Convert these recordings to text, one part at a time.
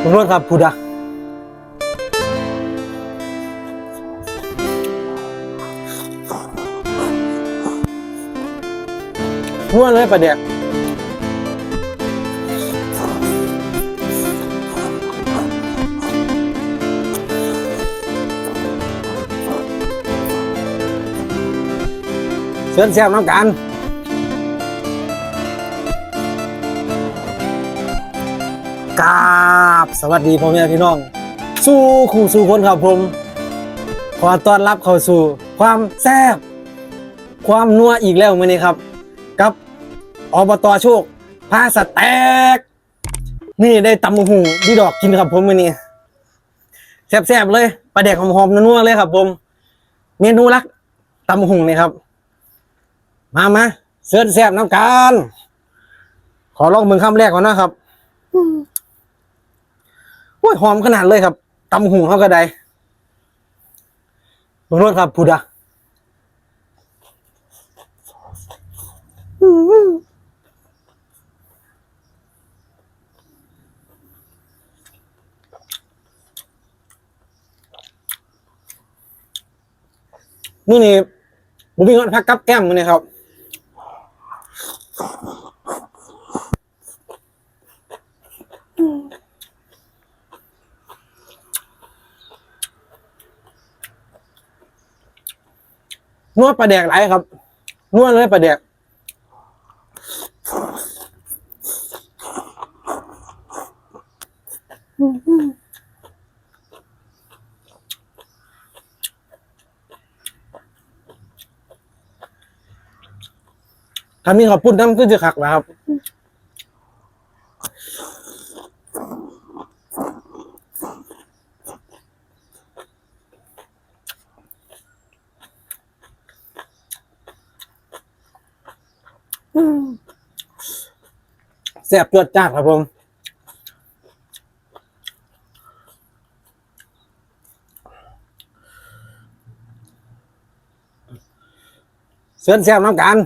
ขอโทษครับพูดอะนวดเลยประเดี๋ยวเชิญแซมน้ำกัน กราบสวัสดีพ่อแม่พี่น้อง สู้คู่สู่คนครับผม ขอต้อนรับเข้าสู่ ความแซ่บความนัวอีกแล้วมื้อนี้ครับ กับอบตโชคพาสแต็กนี่ได้ตำหุงดีดอกกินครับผมมื้อนี้แซ่บๆเลยปลาแดกหอมๆนัวๆเลยครับ ผม เมนูรักตำหุงนี่ครับ มามาเสิร์ฟแซ่บน้ำกันขอลองมือคำแรกก่อนนะครับ อ้ยหอมขนาดเลยครับตำหุงเขาก็ได้ขอโทษครับพูดอะมื่อนี้ผมมีเงินพักกับแก้มมือนี้ครับ นวดปลาแดกไรครับนวดเลยปลาแดกถ้ามีขอบปุ่นน้ำก็จะขักนะครับ แซ่บจวดจ้าดครับผมเชิญแซ่บน้ำกัน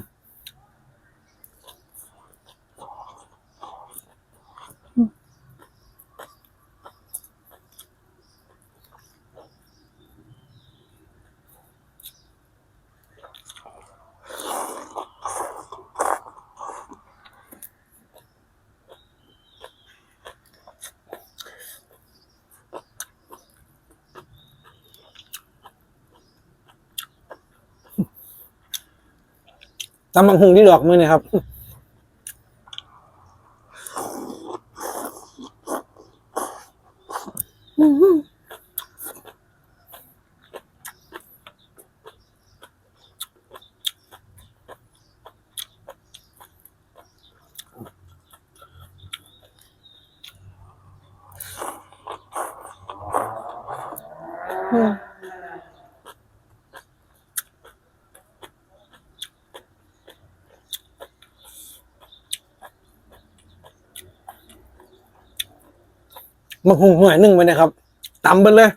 ตำบังหุงที่ดอกมือเนี่ยครับมั งหุงหน่วยนึ่งไปนะครับตำไปเลย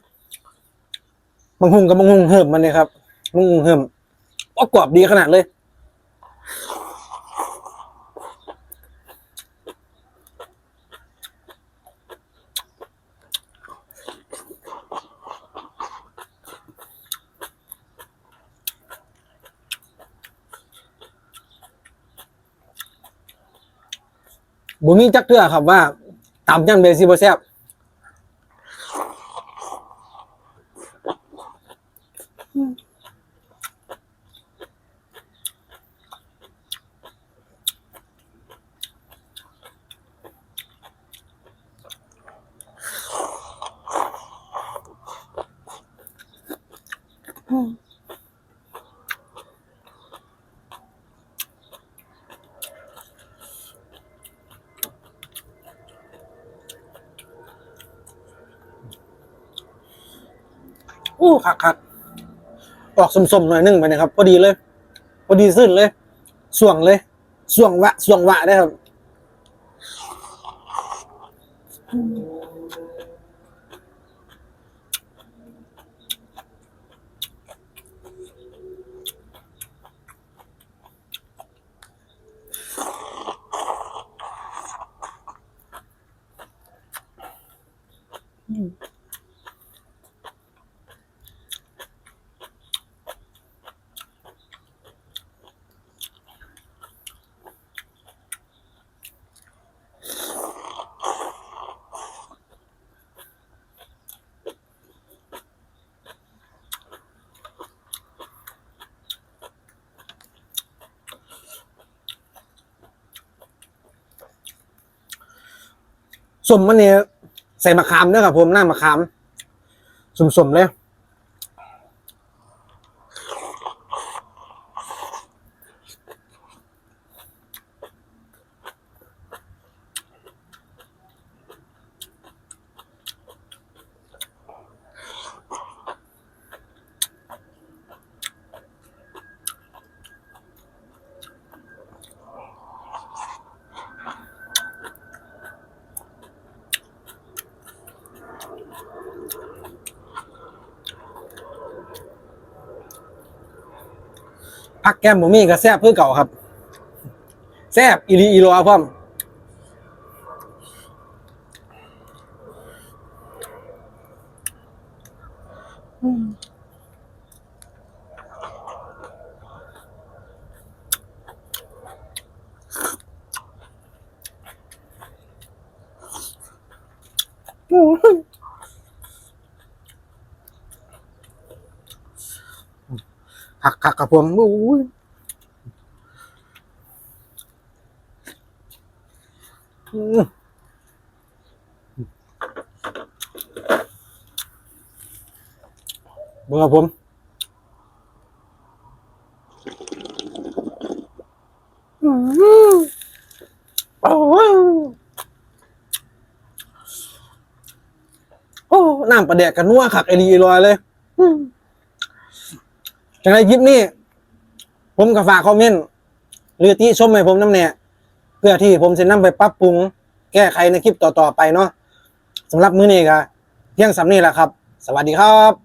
มังหุงกับมังหุงเหิมมันเลยครับมังหุงเหิมโอ้กรอบดีขนาดเลยบุมีจักเทื่อครับว่าตำยังเบซิบแซบ อู้คักคักออกสมๆหน่อยนึงไปนะครับพอดีเลยพอดีสิ้นเลยส่วงเลยส่วงวะส่วงวะได้ครับ มมันเนี่ยใส่มะขามด้วยครับผมหน้ามะขามสมๆเลย ผักแก้มหมูมี่ก็แซ่บเพื่อเก่าครับ แซ่บอีรีอีโรพร้อม ผักผักกับผมอุ้ยเบิ่งครับผมโอ้โอ้น้ำปลาแดกกันนัวขักไอรีลอยเลย จากในคลิปนี้ ผมก็ฝากคอมเมนต์หรือที่ชมให้ผมน้ำเนี่ยเพื่อที่ผมจะนำไปปรับปรุง แก้ไขในคลิปต่อๆไปเนาะสำหรับมื้อนี้ก็เพียงสำนี้แหละครับ สวัสดีครับ